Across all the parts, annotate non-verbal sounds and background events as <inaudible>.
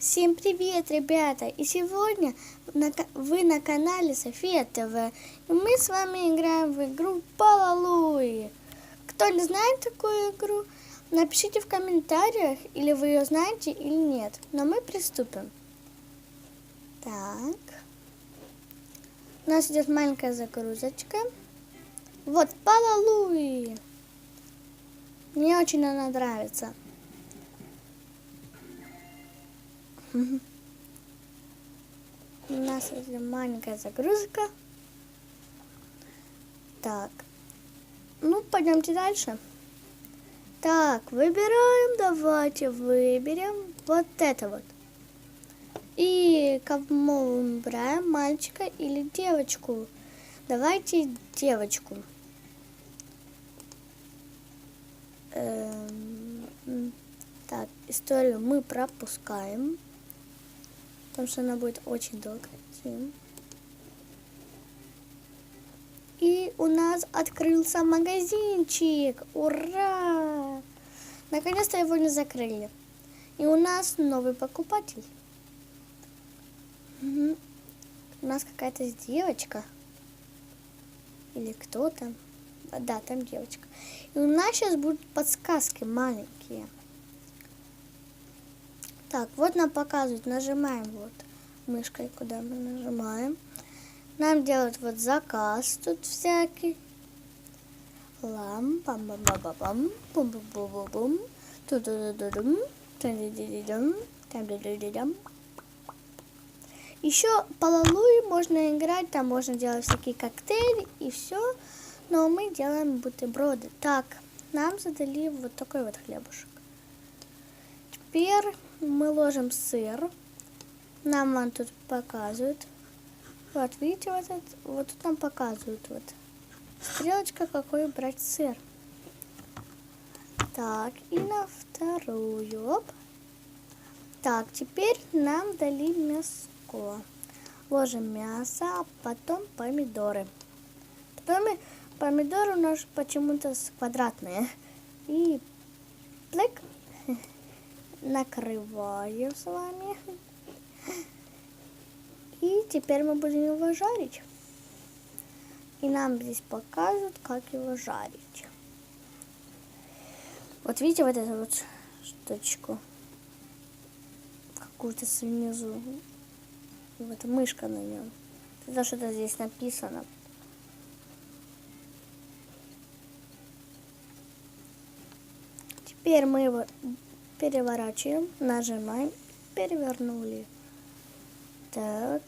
Всем привет, ребята! И сегодня вы на канале София ТВ. И мы с вами играем в игру Полалуи. Кто не знает такую игру, напишите в комментариях, или вы ее знаете, или нет. Но мы приступим. Так. У нас идет маленькая загрузочка. Вот Полалуи. Мне очень она нравится. У нас маленькая загрузка. Так. Ну, пойдемте дальше. Так, выбираем, давайте выберем вот это вот. И кому выбираем, мальчика или девочку? Давайте девочку. Эм, так, историю мы пропускаем потому что она будет очень долго. И у нас открылся магазинчик. Ура! Наконец-то его не закрыли. И у нас новый покупатель. Угу. У нас какая-то девочка. Или кто там. Да, там девочка. И у нас сейчас будут подсказки маленькие. Так, вот нам показывают, нажимаем вот мышкой, куда мы нажимаем. Нам делают вот заказ тут всякий. Лам, пам бам бам бам бум бум бум бум бум ту ду ду дум там Еще по лалуи можно играть, там можно делать всякие коктейли и все. Но мы делаем бутерброды. Так, нам задали вот такой вот хлебушек. Теперь мы ложим сыр. Нам он тут показывают. Вот, видите, вот, этот, вот тут нам показывают вот стрелочка, какой брать сыр. Так, и на вторую. Оп. Так, теперь нам дали мяско. Ложим мясо, а потом помидоры. Потом помидоры у нас почему-то квадратные. И плек <laughs> накрываем с вами. И теперь мы будем его жарить. И нам здесь покажут, как его жарить. Вот видите вот эту вот штучку? Какую-то снизу. Вот мышка на нем. Это что-то здесь написано. Теперь мы его переворачиваем, нажимаем, перевернули. Так.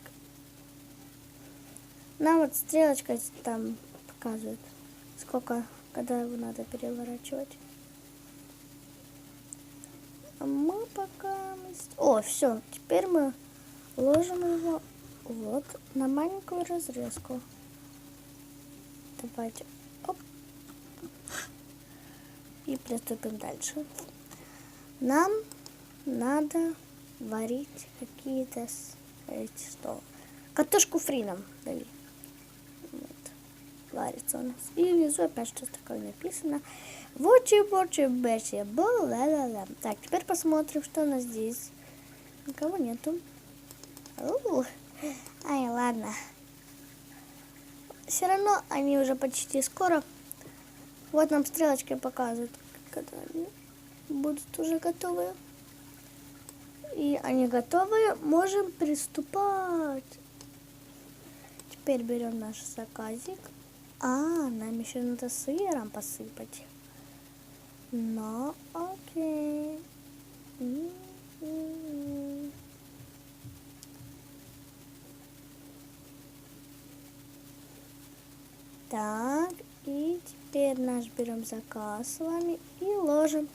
Нам вот стрелочка там показывает, сколько, когда его надо переворачивать. А мы пока... О, все, теперь мы ложим его вот на маленькую разрезку. Давайте. И приступим дальше нам надо варить какие-то эти что картошку фри нам дали вот. варится у нас. И внизу опять что-то такое написано. Вочи борчи бечи ла так теперь посмотрим что у нас здесь. Никого нету. У ай ладно. Все равно они уже почти скоро. Вот нам стрелочкой показывают когда они будут уже готовые. И они готовые, можем приступать. Теперь берем наш заказик. А, нам еще надо сыром посыпать. Но окей. Так, и теперь наш берем заказ с вами и ложим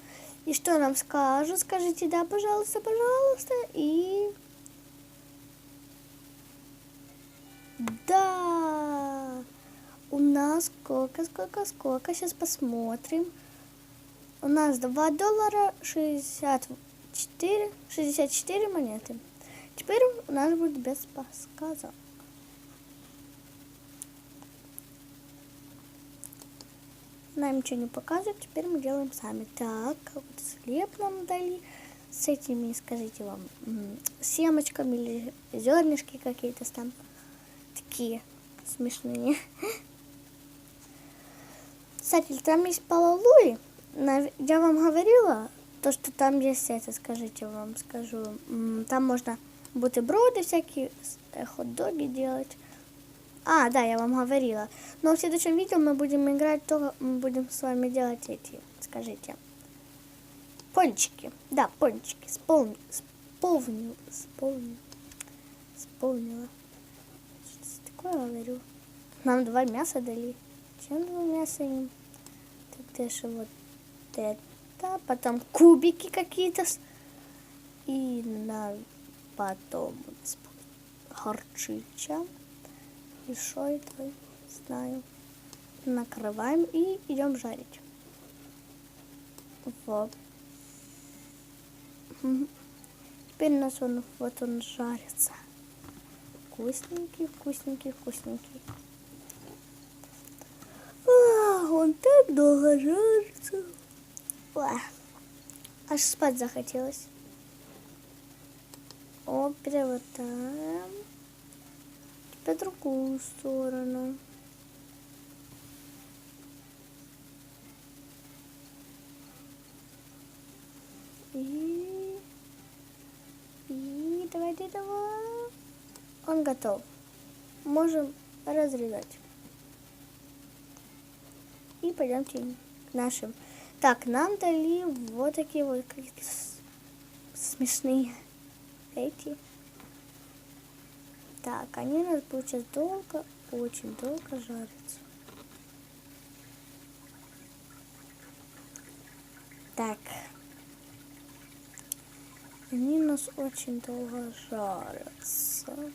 и что нам скажут? Скажите да, пожалуйста, пожалуйста. И... Да! У нас сколько, сколько, сколько? Сейчас посмотрим. У нас 2 доллара 64, 64 монеты. Теперь у нас будет без подсказок. Нам ничего не показывает, теперь мы делаем сами. Так, вот хлеб нам дали, с этими, скажите вам, семечками или зернышки какие-то там. Такие смешные. Кстати, там есть пололуи. Нав- Я вам говорила, то, что там есть это, скажите вам, скажу. Там можно бутерброды всякие, э, хот-доги делать. А, да, я вам говорила. Но в следующем видео мы будем играть, то мы будем с вами делать эти, скажите, пончики. Да, пончики. Сполнил, сполнил, сполнил, сполнила. Что такое говорю? Нам два мяса дали. Чем два мяса им? Так дальше вот это, потом кубики какие-то. И на потом горчича. И что это? Знаю. Накрываем и идем жарить. Вот. Теперь у нас он, вот он жарится. Вкусненький, вкусненький, вкусненький. А, он так долго жарится. Ой, аж спать захотелось. О, перевертаем. Теперь другую сторону. И... И давайте давай. Он готов. Можем разрезать. И пойдемте к нашим. Так, нам дали вот такие вот какие-то смешные эти. Так, они у будут сейчас долго, очень долго жарятся. Так. Они у нас очень долго жарятся.